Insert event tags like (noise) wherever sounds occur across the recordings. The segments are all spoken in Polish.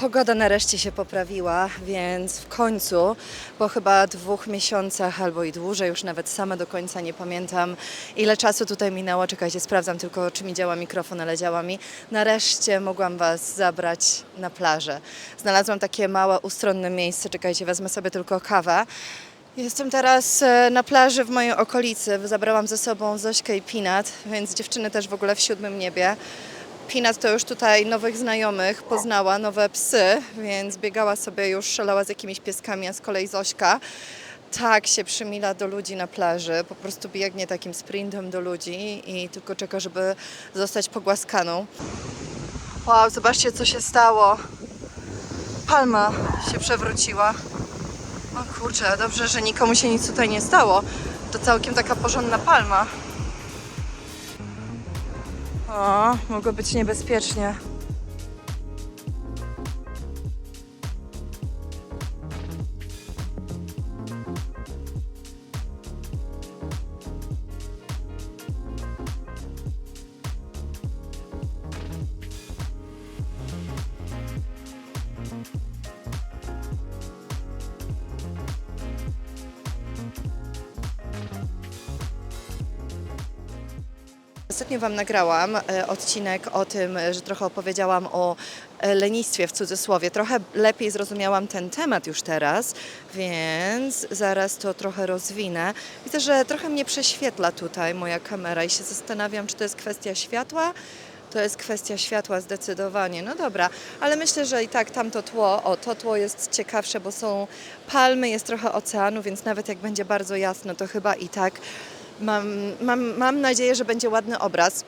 Pogoda nareszcie się poprawiła, więc w końcu, po chyba dwóch miesiącach albo i dłużej, już nawet sama do końca nie pamiętam, ile czasu tutaj minęło. Czekajcie, sprawdzam tylko, czy mi działa mikrofon, ale działa mi. Nareszcie mogłam Was zabrać na plażę. Znalazłam takie małe, ustronne miejsce. Czekajcie, wezmę sobie tylko kawę. Jestem teraz e, na plaży w mojej okolicy. Zabrałam ze sobą Zośkę i Pinat, więc dziewczyny też w ogóle w siódmym niebie. Pinat to już tutaj nowych znajomych poznała, nowe psy, więc biegała sobie już, szalała z jakimiś pieskami, a z kolei Zośka tak się przymila do ludzi na plaży, po prostu biegnie takim sprintem do ludzi i tylko czeka, żeby zostać pogłaskaną. Wow, zobaczcie co się stało. Palma się przewróciła. O kurczę, dobrze, że nikomu się nic tutaj nie stało. To całkiem taka porządna palma. O, mogło być niebezpiecznie. Ostatnio Wam nagrałam e, odcinek o tym, że trochę opowiedziałam o e, lenistwie w cudzysłowie. Trochę lepiej zrozumiałam ten temat już teraz, więc zaraz to trochę rozwinę. Widzę, że trochę mnie prześwietla tutaj moja kamera i się zastanawiam, czy to jest kwestia światła. To jest kwestia światła zdecydowanie. No dobra, ale myślę, że i tak tamto tło, o to tło jest ciekawsze, bo są palmy, jest trochę oceanu, więc nawet jak będzie bardzo jasno, to chyba i tak Mam, mam, mam nadzieję, że będzie ładny obraz.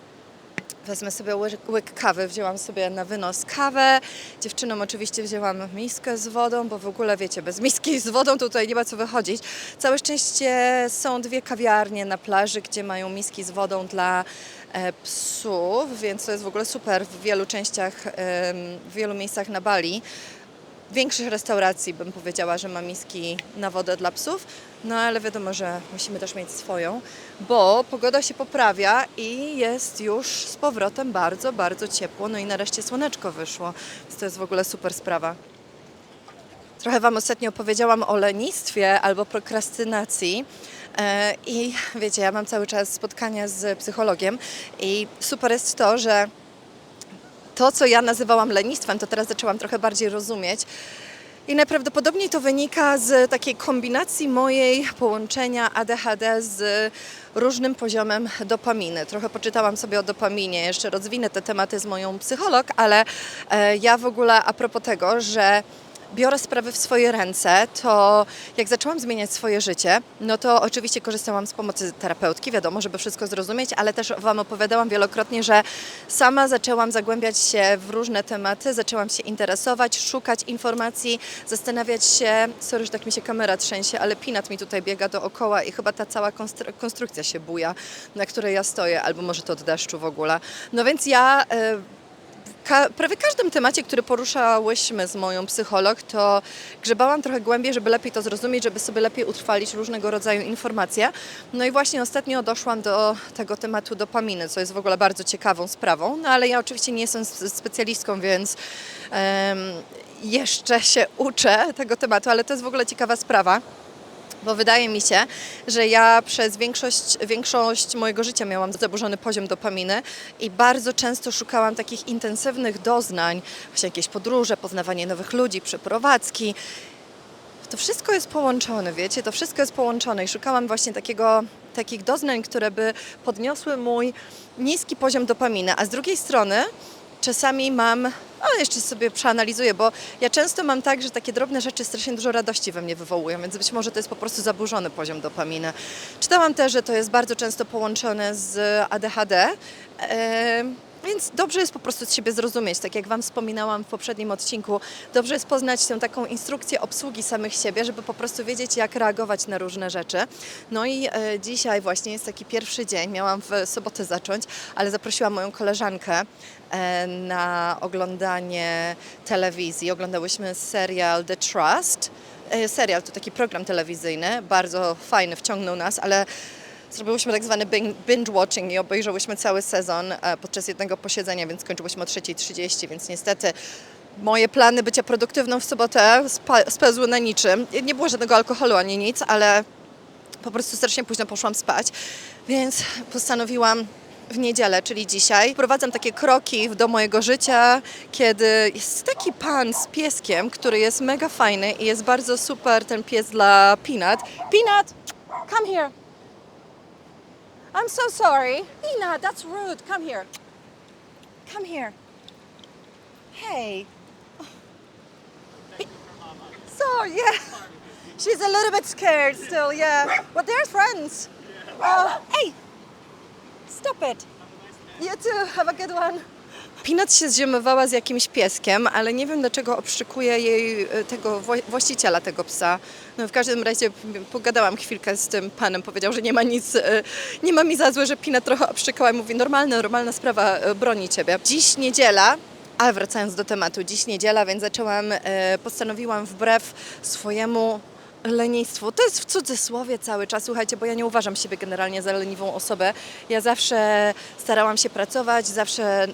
Wezmę sobie łyk, łyk kawy, wzięłam sobie na wynos kawę. Dziewczynom oczywiście wzięłam miskę z wodą, bo w ogóle wiecie, bez miski z wodą tutaj nie ma co wychodzić. Całe szczęście są dwie kawiarnie na plaży, gdzie mają miski z wodą dla e, psów, więc to jest w ogóle super w wielu częściach, w wielu miejscach na Bali większych restauracji bym powiedziała, że ma miski na wodę dla psów, no ale wiadomo, że musimy też mieć swoją, bo pogoda się poprawia i jest już z powrotem bardzo, bardzo ciepło, no i nareszcie słoneczko wyszło, więc to jest w ogóle super sprawa. Trochę Wam ostatnio opowiedziałam o lenistwie albo prokrastynacji. E, I wiecie, ja mam cały czas spotkania z psychologiem i super jest to, że to, co ja nazywałam lenistwem, to teraz zaczęłam trochę bardziej rozumieć. I najprawdopodobniej to wynika z takiej kombinacji mojej połączenia ADHD z różnym poziomem dopaminy. Trochę poczytałam sobie o dopaminie, jeszcze rozwinę te tematy z moją psycholog, ale e, ja w ogóle a propos tego, że biorę sprawy w swoje ręce, to jak zaczęłam zmieniać swoje życie, no to oczywiście korzystałam z pomocy terapeutki, wiadomo, żeby wszystko zrozumieć, ale też Wam opowiadałam wielokrotnie, że sama zaczęłam zagłębiać się w różne tematy, zaczęłam się interesować, szukać informacji, zastanawiać się, sorry, że tak mi się kamera trzęsie, ale Pinat mi tutaj biega dookoła i chyba ta cała konstru- konstrukcja się buja, na której ja stoję, albo może to od deszczu w ogóle. No więc ja... ka- prawie każdym temacie, który poruszałyśmy z moją psycholog, to grzebałam trochę głębiej, żeby lepiej to zrozumieć, żeby sobie lepiej utrwalić różnego rodzaju informacje. No i właśnie ostatnio doszłam do tego tematu dopaminy, co jest w ogóle bardzo ciekawą sprawą, no ale ja oczywiście nie jestem specjalistką, więc em, jeszcze się uczę tego tematu, ale to jest w ogóle ciekawa sprawa. Bo wydaje mi się, że ja przez większość, większość mojego życia miałam zaburzony poziom dopaminy i bardzo często szukałam takich intensywnych doznań, właśnie jakieś podróże, poznawanie nowych ludzi, przeprowadzki. To wszystko jest połączone, wiecie, to wszystko jest połączone i szukałam właśnie takiego, takich doznań, które by podniosły mój niski poziom dopaminy, a z drugiej strony czasami mam, a jeszcze sobie przeanalizuję, bo ja często mam tak, że takie drobne rzeczy strasznie dużo radości we mnie wywołują, więc być może to jest po prostu zaburzony poziom dopaminy. Czytałam też, że to jest bardzo często połączone z ADHD. em, Więc dobrze jest po prostu siebie zrozumieć, tak jak Wam wspominałam w poprzednim odcinku, dobrze jest poznać tę taką instrukcję obsługi samych siebie, żeby po prostu wiedzieć, jak reagować na różne rzeczy. No i e, dzisiaj właśnie jest taki pierwszy dzień, miałam w sobotę zacząć, ale zaprosiłam moją koleżankę e, na oglądanie telewizji. Oglądałyśmy serial The Trust. E, Serial to taki program telewizyjny, bardzo fajny, wciągnął nas, ale Zrobiłyśmy tak zwany bing- binge watching i obejrzałyśmy cały sezon e, podczas jednego posiedzenia, więc skończyłyśmy o 3.30, więc niestety moje plany bycia produktywną w sobotę spełzły na niczym. Nie było żadnego alkoholu ani nic, ale po prostu strasznie późno poszłam spać, więc postanowiłam w niedzielę, czyli dzisiaj, wprowadzam takie kroki do mojego życia, kiedy jest taki pan z pieskiem, który jest mega fajny i jest bardzo super ten pies dla Peanut. Peanut, come here. I'm so sorry. Peanut, that's rude. Come here. Come here. Hey. So, yeah. She's a little bit scared still, yeah. But they're friends. Uh, hey, stop it. You too, have a good one. Peanut się zziemowała z jakimś pieskiem, ale nie wiem dlaczego obszykuje jej e, tego wła- właściciela tego psa. No w każdym razie pogadałam chwilkę z tym panem, powiedział, że nie ma nic, e, nie ma mi za złe, że Peanut trochę obszykała i mówi normalne, normalna sprawa, e, broni ciebie. Dziś niedziela, ale wracając do tematu, dziś niedziela, więc zaczęłam, postanowiłam wbrew swojemu lenistwu. To jest w cudzysłowie cały czas, słuchajcie, bo ja nie uważam siebie generalnie za leniwą osobę. Ja zawsze starałam się pracować, zawsze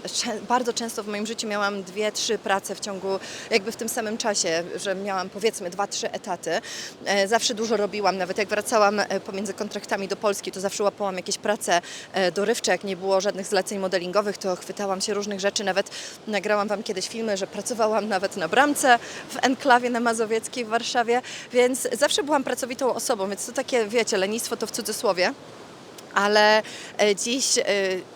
bardzo często w moim życiu miałam dwie, trzy prace w ciągu, jakby w tym samym czasie, że miałam powiedzmy dwa, trzy etaty. E, Zawsze dużo robiłam, nawet jak wracałam e, pomiędzy kontraktami do Polski, to zawsze łapałam jakieś prace e, dorywcze, jak nie było żadnych zleceń modelingowych, to chwytałam się różnych rzeczy, nawet nagrałam Wam kiedyś filmy, że pracowałam nawet na bramce w enklawie na Mazowieckiej w Warszawie, więc zawsze byłam pracowitą osobą, więc to takie, wiecie, lenistwo to w cudzysłowie. Ale e, dziś e,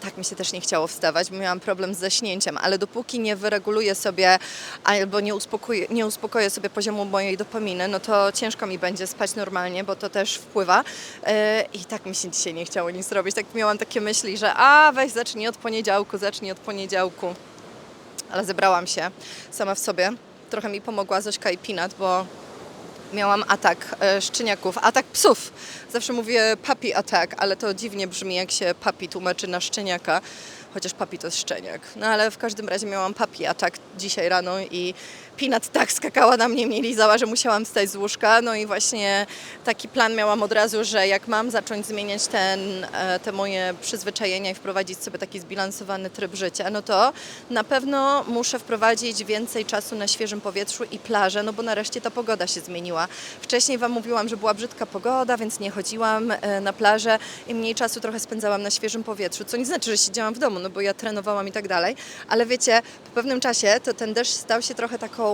tak mi się też nie chciało wstawać, bo miałam problem z zaśnięciem, ale dopóki nie wyreguluję sobie albo nie uspokoję, nie uspokoję sobie poziomu mojej dopaminy, no to ciężko mi będzie spać normalnie, bo to też wpływa. E, I tak mi się dzisiaj nie chciało nic robić. Tak miałam takie myśli, że a weź zacznij od poniedziałku, zacznij od poniedziałku. Ale zebrałam się sama w sobie. Trochę mi pomogła Zośka i Pinat, bo miałam atak e, szczeniaków, atak psów. Zawsze mówię puppy attack, ale to dziwnie brzmi, jak się puppy tłumaczy na szczeniaka, chociaż puppy to jest szczeniak. No ale w każdym razie miałam puppy attack dzisiaj rano i Pinat tak skakała na mnie, mnie lizała, że musiałam wstać z łóżka. No i właśnie taki plan miałam od razu, że jak mam zacząć zmieniać ten, e, te moje przyzwyczajenia i wprowadzić sobie taki zbilansowany tryb życia, no to na pewno muszę wprowadzić więcej czasu na świeżym powietrzu i plażę, no bo nareszcie ta pogoda się zmieniła. Wcześniej Wam mówiłam, że była brzydka pogoda, więc nie chodziłam e, na plażę i mniej czasu trochę spędzałam na świeżym powietrzu, co nie znaczy, że siedziałam w domu, no bo ja trenowałam i tak dalej, ale wiecie, po pewnym czasie to ten deszcz stał się trochę taką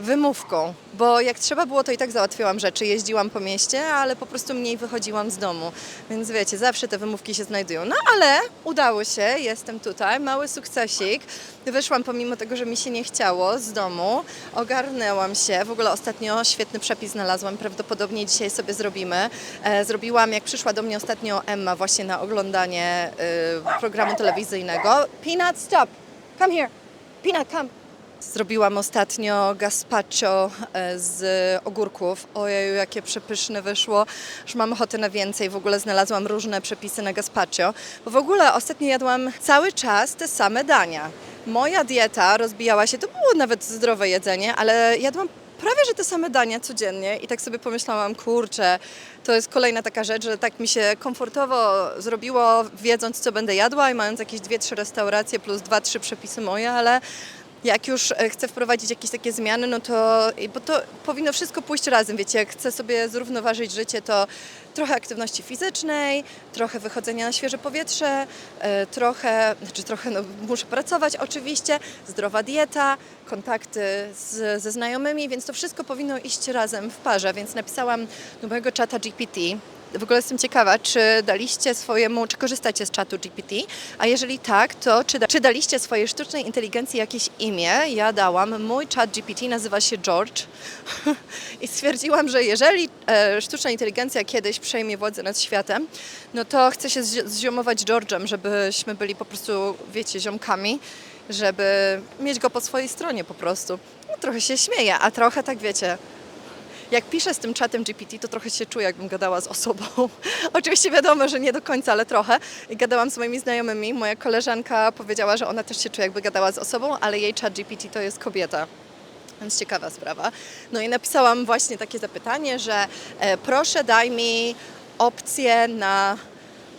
wymówką, bo jak trzeba było, to i tak załatwiałam rzeczy, jeździłam po mieście, ale po prostu mniej wychodziłam z domu. Więc wiecie, zawsze te wymówki się znajdują. No ale udało się, jestem tutaj, mały sukcesik. Wyszłam pomimo tego, że mi się nie chciało z domu, ogarnęłam się. W ogóle ostatnio świetny przepis znalazłam, prawdopodobnie dzisiaj sobie zrobimy. E, zrobiłam, jak przyszła do mnie ostatnio Emma właśnie na oglądanie y, programu telewizyjnego. Peanut, stop! Come here! Peanut, come! Zrobiłam ostatnio gazpacho e, z ogórków. Ojeju, jakie przepyszne wyszło. Już mam ochotę na więcej. W ogóle znalazłam różne przepisy na gazpacho. Bo w ogóle ostatnio jadłam cały czas te same dania. Moja dieta rozbijała się, to było nawet zdrowe jedzenie, ale jadłam prawie że te same dania codziennie i tak sobie pomyślałam, kurczę, to jest kolejna taka rzecz, że tak mi się komfortowo zrobiło, wiedząc co będę jadła i mając jakieś dwie, trzy restauracje plus dwa, trzy przepisy moje, ale jak już e, chcę wprowadzić jakieś takie zmiany, no to, bo to powinno wszystko pójść razem, wiecie, jak chcę sobie zrównoważyć życie, to trochę aktywności fizycznej, trochę wychodzenia na świeże powietrze, e, trochę, znaczy trochę, no muszę pracować oczywiście, zdrowa dieta, kontakty z, ze znajomymi, więc to wszystko powinno iść razem w parze, więc napisałam do mojego czata GPT, w ogóle jestem ciekawa, czy daliście swojemu, czy korzystacie z czatu GPT, a jeżeli tak, to czy, da, czy daliście swojej sztucznej inteligencji jakieś imię? Ja dałam, mój czat GPT nazywa się George (laughs) i stwierdziłam, że jeżeli e, sztuczna inteligencja kiedyś przejmie władzę nad światem, no to chcę się zziomować George'em, żebyśmy byli po prostu, wiecie, ziomkami, żeby mieć go po swojej stronie po prostu. No, trochę się śmieję, a trochę tak, wiecie, jak piszę z tym czatem GPT, to trochę się czuję, jakbym gadała z osobą. (laughs) Oczywiście wiadomo, że nie do końca, ale trochę. I gadałam z moimi znajomymi. Moja koleżanka powiedziała, że ona też się czuje, jakby gadała z osobą, ale jej chat GPT to jest kobieta. Więc ciekawa sprawa. No i napisałam właśnie takie zapytanie, że e, proszę daj mi opcję na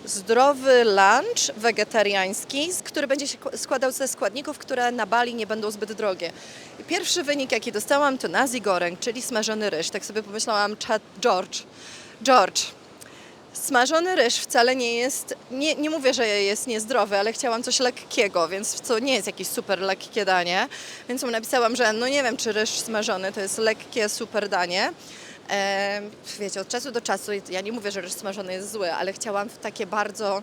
zdrowy lunch wegetariański, który będzie się składał ze składników, które na Bali nie będą zbyt drogie. I pierwszy wynik, jaki dostałam, to nasi goreng, czyli smażony ryż. Tak sobie pomyślałam, George. George, Smażony ryż wcale nie jest, nie, nie mówię, że jest niezdrowy, ale chciałam coś lekkiego, więc co nie jest jakieś super lekkie danie. Więc mu napisałam, że no nie wiem, czy ryż smażony to jest lekkie, super danie. E, wiecie, od czasu do czasu, ja nie mówię, że ryż smażony jest zły, ale chciałam w takie bardzo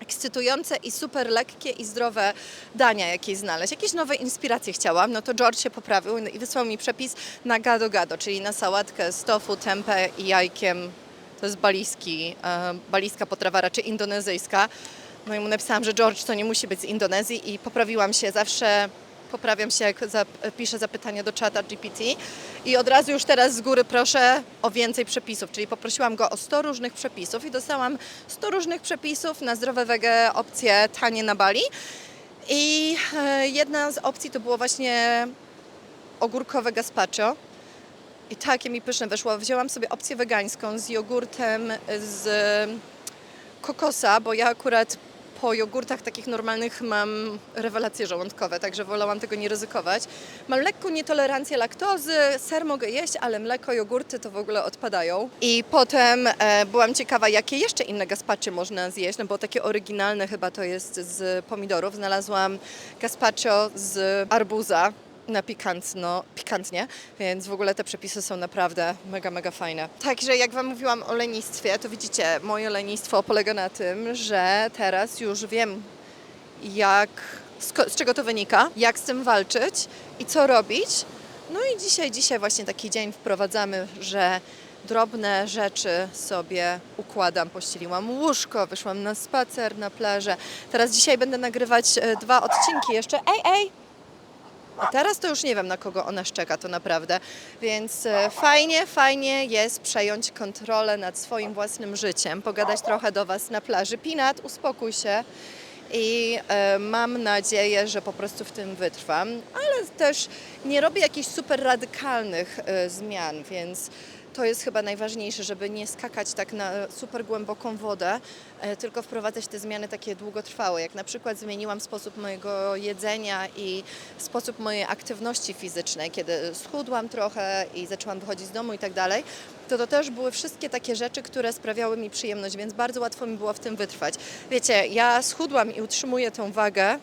ekscytujące i super lekkie i zdrowe dania jakieś znaleźć. Jakieś nowe inspiracje chciałam, no to George się poprawił i wysłał mi przepis na gado gado, czyli na sałatkę z tofu, tempeh i jajkiem. To jest balijski, e, balijska potrawa, raczej indonezyjska. No i mu napisałam, że George to nie musi być z Indonezji i poprawiłam się zawsze. Poprawiam się, jak piszę zapytania do czata GPT i od razu już teraz z góry proszę o więcej przepisów, czyli poprosiłam go o 100 różnych przepisów i dostałam 100 różnych przepisów na zdrowe wege opcje tanie na Bali. I e, jedna z opcji to było właśnie ogórkowe gazpacho. I takie mi pyszne wyszło. Wzięłam sobie opcję wegańską z jogurtem z kokosa, bo ja akurat po jogurtach takich normalnych mam rewelacje żołądkowe, także wolałam tego nie ryzykować. Mam lekką nietolerancję laktozy, ser mogę jeść, ale mleko, jogurty to w ogóle odpadają. I potem e, byłam ciekawa, jakie jeszcze inne gazpacze można zjeść, no bo takie oryginalne chyba to jest z pomidorów. Znalazłam gazpacho z arbuza, na pikantno, pikantnie, więc w ogóle te przepisy są naprawdę mega, mega fajne. Także jak Wam mówiłam o lenistwie, to widzicie, moje lenistwo polega na tym, że teraz już wiem, jak, z, czego to wynika, jak z tym walczyć i co robić. No i dzisiaj, dzisiaj właśnie taki dzień wprowadzamy, że drobne rzeczy sobie układam. Pościeliłam łóżko, wyszłam na spacer na plażę. Teraz dzisiaj będę nagrywać e, dwa odcinki jeszcze. Ej, ej! A teraz to już nie wiem, na kogo ona szczeka, to naprawdę. Więc e, fajnie, fajnie jest przejąć kontrolę nad swoim własnym życiem, pogadać trochę do Was na plaży. Pinat, uspokój się. I e, mam nadzieję, że po prostu w tym wytrwam, ale też nie robię jakichś super radykalnych e, zmian, więc to jest chyba najważniejsze, żeby nie skakać tak na super głęboką wodę, e, tylko wprowadzać te zmiany takie długotrwałe. Jak na przykład zmieniłam sposób mojego jedzenia i sposób mojej aktywności fizycznej, kiedy schudłam trochę i zaczęłam wychodzić z domu i tak dalej, to to też były wszystkie takie rzeczy, które sprawiały mi przyjemność, więc bardzo łatwo mi było w tym wytrwać. Wiecie, ja schudłam i utrzymuję tą wagę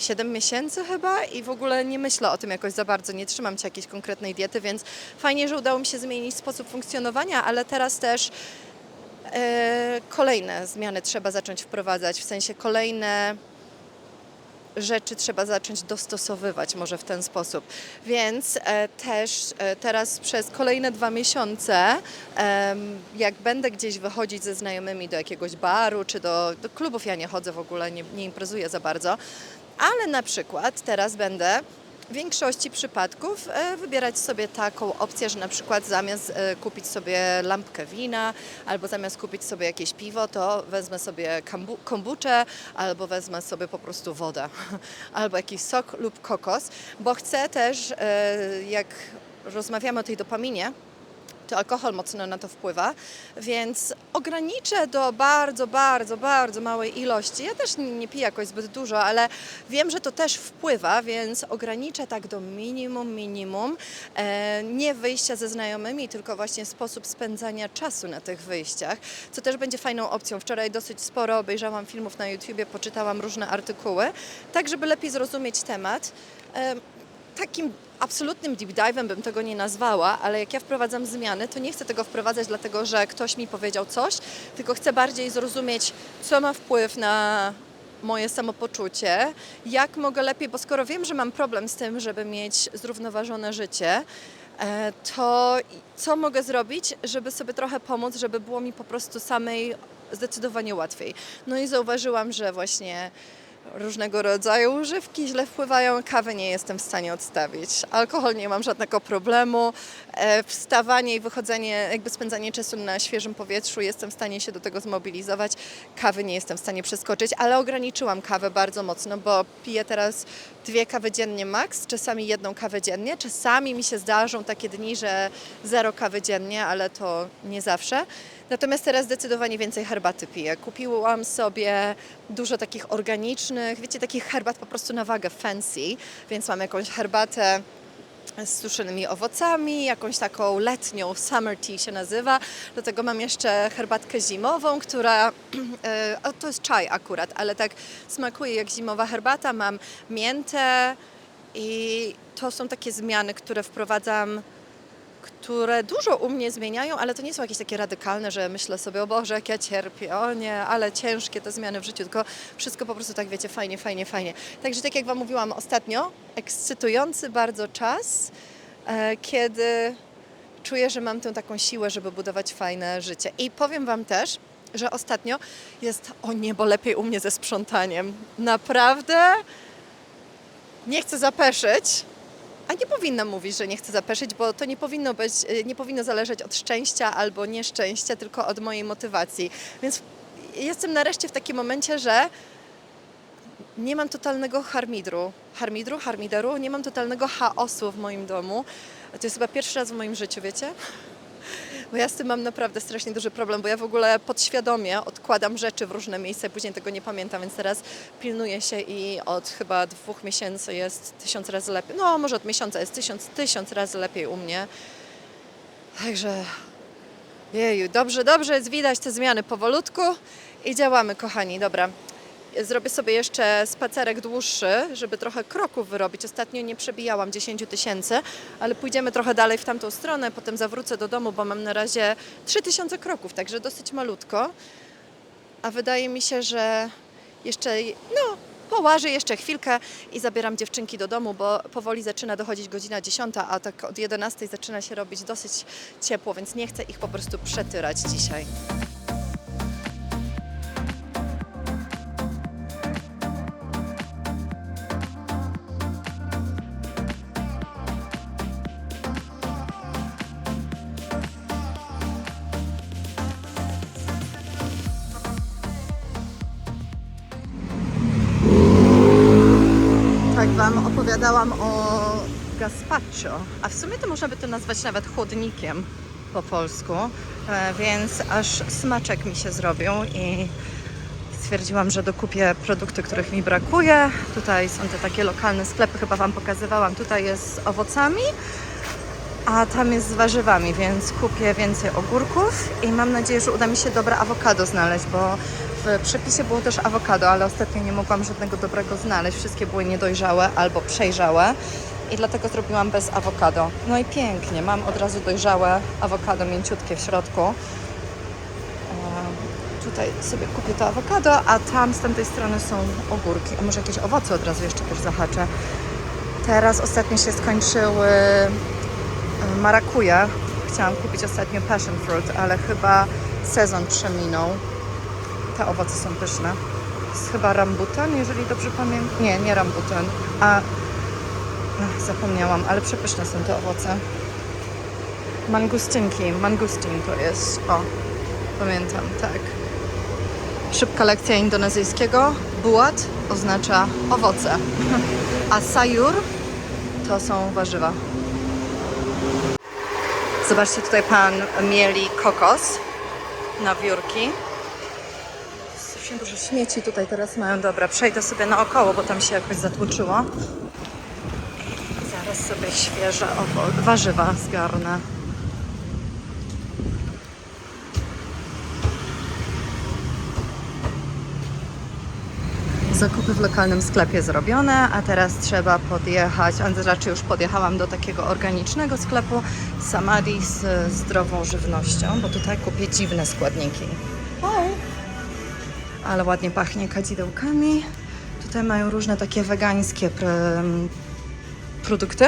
7 miesięcy chyba i w ogóle nie myślę o tym jakoś za bardzo, nie trzymam się jakiejś konkretnej diety, więc fajnie, że udało mi się zmienić sposób funkcjonowania, ale teraz też e, kolejne zmiany trzeba zacząć wprowadzać, w sensie kolejne rzeczy trzeba zacząć dostosowywać może w ten sposób. Więc e, też e, teraz przez kolejne dwa miesiące, em, jak będę gdzieś wychodzić ze znajomymi do jakiegoś baru czy do, do klubów, ja nie chodzę w ogóle, nie, nie imprezuję za bardzo, ale na przykład teraz będę w większości przypadków e, wybierać sobie taką opcję, że na przykład zamiast e, kupić sobie lampkę wina albo zamiast kupić sobie jakieś piwo, to wezmę sobie kombuczę albo wezmę sobie po prostu wodę (laughs) albo jakiś sok lub kokos, bo chcę też, e, jak rozmawiamy o tej dopaminie, to alkohol mocno na to wpływa, więc ograniczę do bardzo, bardzo, bardzo małej ilości. Ja też nie, piję jakoś zbyt dużo, ale wiem, że to też wpływa, więc ograniczę tak do minimum, minimum. E, nie wyjścia ze znajomymi, tylko właśnie sposób spędzania czasu na tych wyjściach, co też będzie fajną opcją. Wczoraj dosyć sporo obejrzałam filmów na YouTubie, poczytałam różne artykuły, tak żeby lepiej zrozumieć temat. E, takim absolutnym deep dive'em bym tego nie nazwała, ale jak ja wprowadzam zmiany, to nie chcę tego wprowadzać dlatego, że ktoś mi powiedział coś, tylko chcę bardziej zrozumieć, co ma wpływ na moje samopoczucie, jak mogę lepiej, bo skoro wiem, że mam problem z tym, żeby mieć zrównoważone życie, e, to co mogę zrobić, żeby sobie trochę pomóc, żeby było mi po prostu samej zdecydowanie łatwiej. No i zauważyłam, że właśnie różnego rodzaju używki źle wpływają, kawy nie jestem w stanie odstawić. Alkohol nie mam żadnego problemu, e, wstawanie i wychodzenie, jakby spędzanie czasu na świeżym powietrzu, jestem w stanie się do tego zmobilizować. Kawy nie jestem w stanie przeskoczyć, ale ograniczyłam kawę bardzo mocno, bo piję teraz dwie kawy dziennie max, czasami jedną kawę dziennie. Czasami mi się zdarzą takie dni, że zero kawy dziennie, ale to nie zawsze. Natomiast teraz zdecydowanie więcej herbaty piję. Kupiłam sobie dużo takich organicznych, wiecie, takich herbat po prostu na wagę fancy, więc mam jakąś herbatę z suszonymi owocami, jakąś taką letnią, summer tea się nazywa. Do tego mam jeszcze herbatkę zimową, która, (clears throat) e, to jest czaj akurat, ale tak smakuje jak zimowa herbata. Mam miętę i to są takie zmiany, które wprowadzam które dużo u mnie zmieniają, ale to nie są jakieś takie radykalne, że myślę sobie, o Boże, jak ja cierpię, o nie, ale ciężkie te zmiany w życiu, tylko wszystko po prostu tak, wiecie, fajnie, fajnie, fajnie. Także tak jak Wam mówiłam ostatnio, ekscytujący bardzo czas, e, kiedy czuję, że mam tę taką siłę, żeby budować fajne życie. I powiem Wam też, że ostatnio jest o niebo lepiej u mnie ze sprzątaniem. Naprawdę nie chcę zapeszyć, a nie powinnam mówić, że nie chcę zapeszyć, bo to nie powinno być, y, nie powinno zależeć od szczęścia albo nieszczęścia, tylko od mojej motywacji. Więc jestem nareszcie w takim momencie, że nie mam totalnego harmidru, harmidru, harmideru, nie mam totalnego chaosu w moim domu. To jest chyba pierwszy raz w moim życiu, wiecie? Bo ja z tym mam naprawdę strasznie duży problem, bo ja w ogóle podświadomie odkładam rzeczy w różne miejsca i później tego nie pamiętam, więc teraz pilnuję się i od chyba dwóch miesięcy jest tysiąc razy lepiej. No, może od miesiąca jest tysiąc, tysiąc razy lepiej u mnie. Także, jeju, dobrze, dobrze jest widać te zmiany powolutku i działamy, kochani. Dobra, Zrobię sobie jeszcze spacerek dłuższy, żeby trochę kroków wyrobić. Ostatnio nie przebijałam 10 tysięcy, ale pójdziemy trochę dalej w tamtą stronę, potem zawrócę do domu, bo mam na razie 3000 kroków, także dosyć malutko. A wydaje mi się, że jeszcze, no, połażę jeszcze chwilkę i zabieram dziewczynki do domu, bo powoli zaczyna dochodzić godzina 10, a tak od 11 zaczyna się robić dosyć ciepło, więc nie chcę ich po prostu przetyrać dzisiaj. Opowiadałam o gazpacho, a w sumie to można by to nazwać nawet chłodnikiem po polsku, e, więc aż smaczek mi się zrobił i stwierdziłam, że dokupię produkty, których mi brakuje. Tutaj są te takie lokalne sklepy, chyba Wam pokazywałam. Tutaj jest z owocami, a tam jest z warzywami, więc kupię więcej ogórków i mam nadzieję, że uda mi się dobre awokado znaleźć, bo w przepisie było też awokado, ale ostatnio nie mogłam żadnego dobrego znaleźć. Wszystkie były niedojrzałe albo przejrzałe i dlatego zrobiłam bez awokado. No i pięknie, mam od razu dojrzałe awokado mięciutkie w środku. E, Tutaj sobie kupię to awokado, a tam z tamtej strony są ogórki. A może jakieś owoce od razu jeszcze też zahaczę. Teraz ostatnio się skończyły marakuje. Chciałam kupić ostatnio passion fruit, ale chyba sezon przeminął. Te owoce są pyszne. Jest chyba rambutan, jeżeli dobrze pamiętam. Nie, nie rambutan, a Ach, zapomniałam, ale przepyszne są te owoce. Mangustynki, mangustin to jest. O, pamiętam, tak. Szybka lekcja indonezyjskiego. Buat oznacza owoce, a sayur to są warzywa. Zobaczcie, tutaj pan mieli kokos na wiórki. Strasznie dużo śmieci tutaj teraz mają. Dobra, przejdę sobie naokoło, bo tam się jakoś zatłoczyło. Zaraz sobie świeże owo- warzywa zgarnę. Zakupy w lokalnym sklepie zrobione, a teraz trzeba podjechać, a raczej już podjechałam do takiego organicznego sklepu Samadhi z zdrową żywnością, bo tutaj kupię dziwne składniki. Ale ładnie pachnie kadzidełkami. Tutaj mają różne takie wegańskie pr- produkty.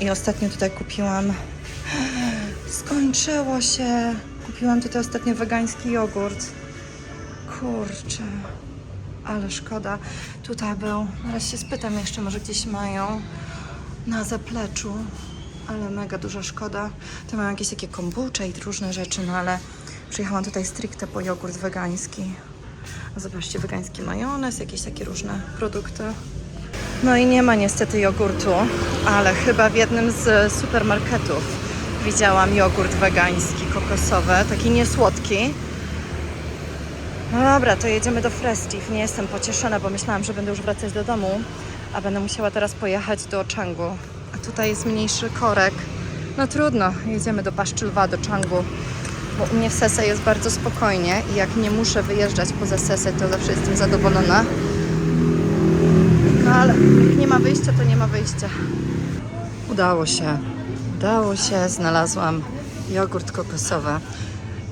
I ostatnio tutaj kupiłam. Skończyło się. Kupiłam tutaj ostatnio wegański jogurt. Kurczę. Ale szkoda. Tutaj był. Zaraz się spytam jeszcze, może gdzieś mają na zapleczu. ale mega duża szkoda. Tu mam jakieś takie kombucze i różne rzeczy, no ale przyjechałam tutaj stricte po jogurt wegański. Zobaczcie, wegański majonez, jakieś takie różne produkty. No i nie ma niestety jogurtu, ale chyba w jednym z supermarketów widziałam jogurt wegański, kokosowy, taki niesłodki. No dobra, to jedziemy do Festive. Nie jestem pocieszona, bo myślałam, że będę już wracać do domu, a będę musiała teraz pojechać do Changu. A tutaj jest mniejszy korek. No trudno, jedziemy do Paszczylwa, do Changu, bo u mnie w Sese jest bardzo spokojnie i jak nie muszę wyjeżdżać poza Sesę, to zawsze jestem zadowolona. No ale jak nie ma wyjścia, to nie ma wyjścia. Udało się. Udało się, znalazłam jogurt kokosowy.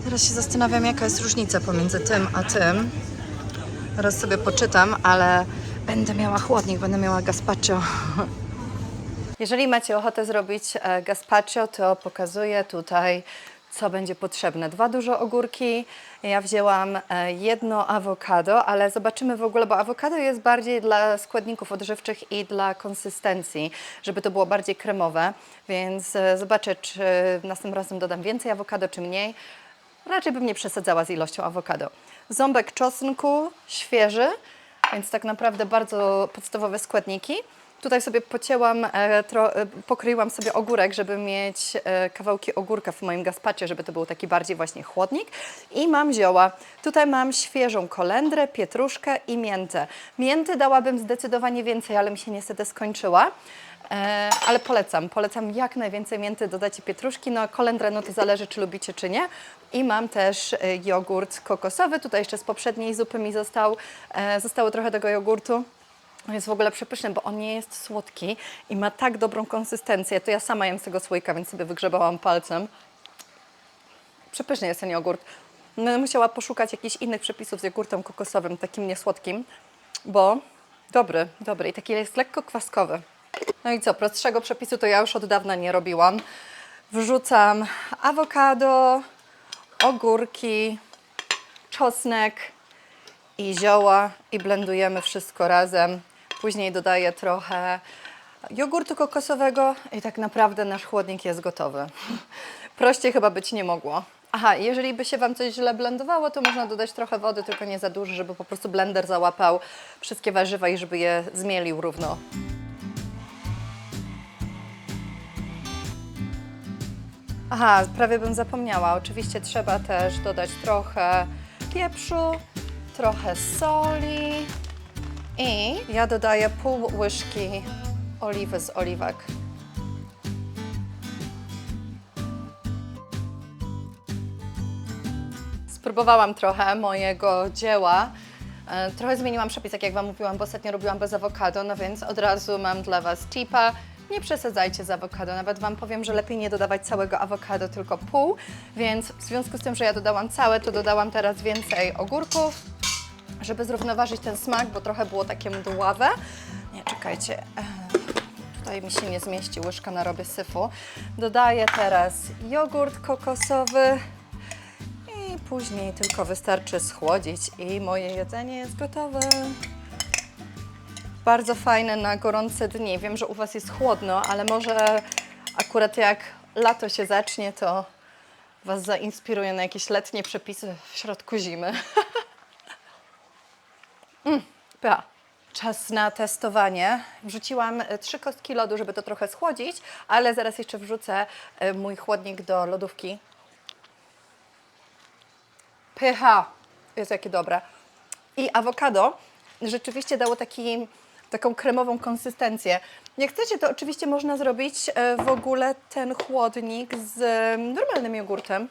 Teraz się zastanawiam, jaka jest różnica pomiędzy tym a tym. Teraz sobie poczytam, ale będę miała chłodnik, będę miała gazpacho. (laughs) Jeżeli macie ochotę zrobić e, gazpacho, to pokazuję tutaj, co będzie potrzebne. Dwa duże ogórki, ja wzięłam e, jedno awokado, ale zobaczymy w ogóle, bo awokado jest bardziej dla składników odżywczych i dla konsystencji, żeby to było bardziej kremowe, więc e, zobaczę, czy następnym razem dodam więcej awokado, czy mniej. Raczej bym nie przesadzała z ilością awokado. Ząbek czosnku, świeży, więc tak naprawdę bardzo podstawowe składniki. Tutaj sobie pocięłam, e, tro, e, pokryłam sobie ogórek, żeby mieć e, kawałki ogórka w moim gazpacie, żeby to był taki bardziej właśnie chłodnik. I mam zioła. Tutaj mam świeżą kolendrę, pietruszkę i miętę. Mięty dałabym zdecydowanie więcej, ale mi się niestety skończyła. Ale polecam, polecam jak najwięcej mięty, dodajcie pietruszki, no a kolendrę no to zależy czy lubicie czy nie. I mam też jogurt kokosowy, tutaj jeszcze z poprzedniej zupy mi został, zostało trochę tego jogurtu. Jest w ogóle przepyszny, bo on nie jest słodki i ma tak dobrą konsystencję. To ja sama jem z tego słoika, więc sobie wygrzebałam palcem. Przepyszny jest ten jogurt. Będę musiała poszukać jakichś innych przepisów z jogurtem kokosowym, takim niesłodkim, bo dobry, dobry i taki jest lekko kwaskowy. No i co, prostszego przepisu to ja już od dawna nie robiłam. Wrzucam awokado, ogórki, czosnek i zioła i blendujemy wszystko razem. Później dodaję trochę jogurtu kokosowego i tak naprawdę nasz chłodnik jest gotowy. (laughs) Prościej chyba być nie mogło. Aha, jeżeli by się Wam coś źle blendowało, to można dodać trochę wody, tylko nie za dużo, żeby po prostu blender załapał wszystkie warzywa i żeby je zmielił równo. Aha, prawie bym zapomniała. Oczywiście trzeba też dodać trochę pieprzu, trochę soli i ja dodaję pół łyżki oliwy z oliwek. Spróbowałam trochę mojego dzieła. E, Trochę zmieniłam przepis, jak Wam mówiłam, bo ostatnio robiłam bez awokado, no więc od razu mam dla Was tipa. Nie przesadzajcie z awokado, nawet Wam powiem, że lepiej nie dodawać całego awokado, tylko pół, więc w związku z tym, że ja dodałam całe, to dodałam teraz więcej ogórków, żeby zrównoważyć ten smak, bo trochę było takie mdławe. Nie, czekajcie, tutaj mi się nie zmieści łyżka na robię syfu. Dodaję teraz jogurt kokosowy, i później tylko wystarczy schłodzić i moje jedzenie jest gotowe. Bardzo fajne na gorące dni. Wiem, że u Was jest chłodno, ale może akurat jak lato się zacznie, to Was zainspiruje na jakieś letnie przepisy w środku zimy. (laughs) mm, pycha. Czas na testowanie. Wrzuciłam e, trzy kostki lodu, żeby to trochę schłodzić, ale zaraz jeszcze wrzucę e, mój chłodnik do lodówki, Pycha. Jest jakie dobre. I awokado rzeczywiście dało taki, taką kremową konsystencję. Jak chcecie, to oczywiście można zrobić e, w ogóle ten chłodnik z normalnym jogurtem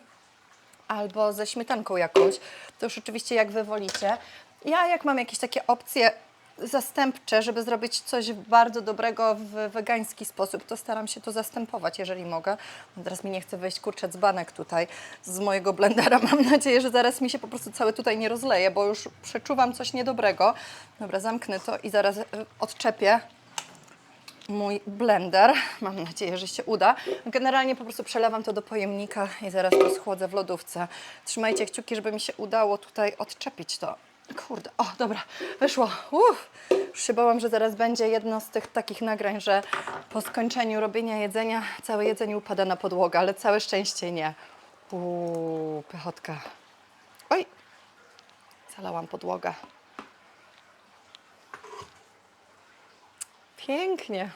albo ze śmietanką jakąś. To już oczywiście jak wy wolicie. Ja jak mam jakieś takie opcje zastępcze, żeby zrobić coś bardzo dobrego w wegański sposób, to staram się to zastępować, jeżeli mogę. No Teraz mi nie chce wejść kurczę dzbanek tutaj z mojego blendera. (laughs) Mam nadzieję, że zaraz mi się po prostu cały tutaj nie rozleje, bo już przeczuwam coś niedobrego. Dobra, zamknę to i zaraz y, odczepię mój blender. (laughs) Mam nadzieję, że się uda. Generalnie po prostu przelewam to do pojemnika i zaraz to schłodzę w lodówce. Trzymajcie kciuki, żeby mi się udało tutaj odczepić to. Kurde, o dobra, wyszło. Uff. Już się bałam, że zaraz będzie jedno z tych takich nagrań, że po skończeniu robienia jedzenia całe jedzenie upada na podłogę, ale całe szczęście nie. Uuu, pychotka. Oj, zalałam podłogę. Pięknie.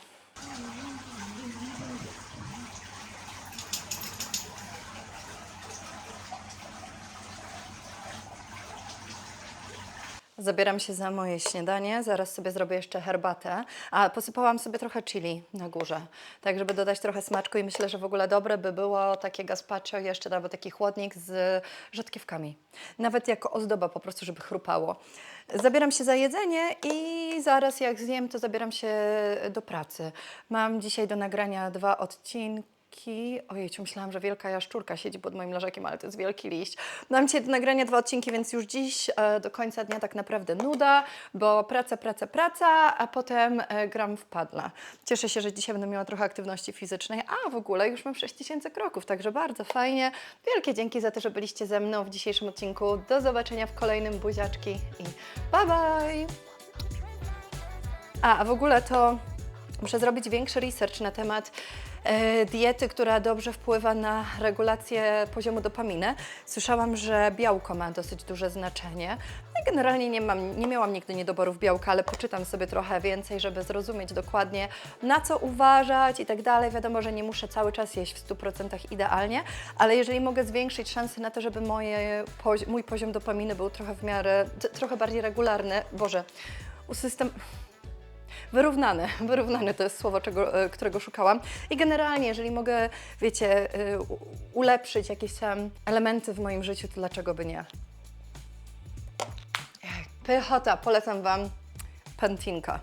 Zabieram się za moje śniadanie, zaraz sobie zrobię jeszcze herbatę, a posypałam sobie trochę chili na górze, tak żeby dodać trochę smaczku i myślę, że w ogóle dobre by było takie gazpacho jeszcze albo taki chłodnik z rzodkiewkami. Nawet jako ozdoba po prostu, żeby chrupało. Zabieram się za jedzenie i zaraz jak zjem, to zabieram się do pracy. Mam dzisiaj do nagrania dwa odcinki. Ojej, myślałam, że wielka jaszczurka siedzi pod moim leżakiem, ale to jest wielki liść. Mam dzisiaj do nagrania dwa odcinki, więc już dziś e, do końca dnia tak naprawdę nuda, bo praca, praca, praca, a potem e, gram w padla. Cieszę się, że dzisiaj będę miała trochę aktywności fizycznej, a w ogóle już mam 6000 kroków, także bardzo fajnie. Wielkie dzięki za to, że byliście ze mną w dzisiejszym odcinku. Do zobaczenia w kolejnym buziaczki i bye bye! A, a w ogóle to muszę zrobić większy research na temat diety, która dobrze wpływa na regulację poziomu dopaminy. Słyszałam, że białko ma dosyć duże znaczenie. No i generalnie nie, mam, nie miałam nigdy niedoborów białka, ale poczytam sobie trochę więcej, żeby zrozumieć dokładnie na co uważać i tak dalej. Wiadomo, że nie muszę cały czas jeść w 100% idealnie, ale jeżeli mogę zwiększyć szanse na to, żeby moje, mój poziom dopaminy był trochę w miarę, trochę bardziej regularny, Boże, usystem... Wyrównany, (laughs) wyrównany to jest słowo, czego, e, którego szukałam. I generalnie, jeżeli mogę, wiecie, e, ulepszyć jakieś tam elementy w moim życiu, to dlaczego by nie? Pychota, polecam Wam Pantinka.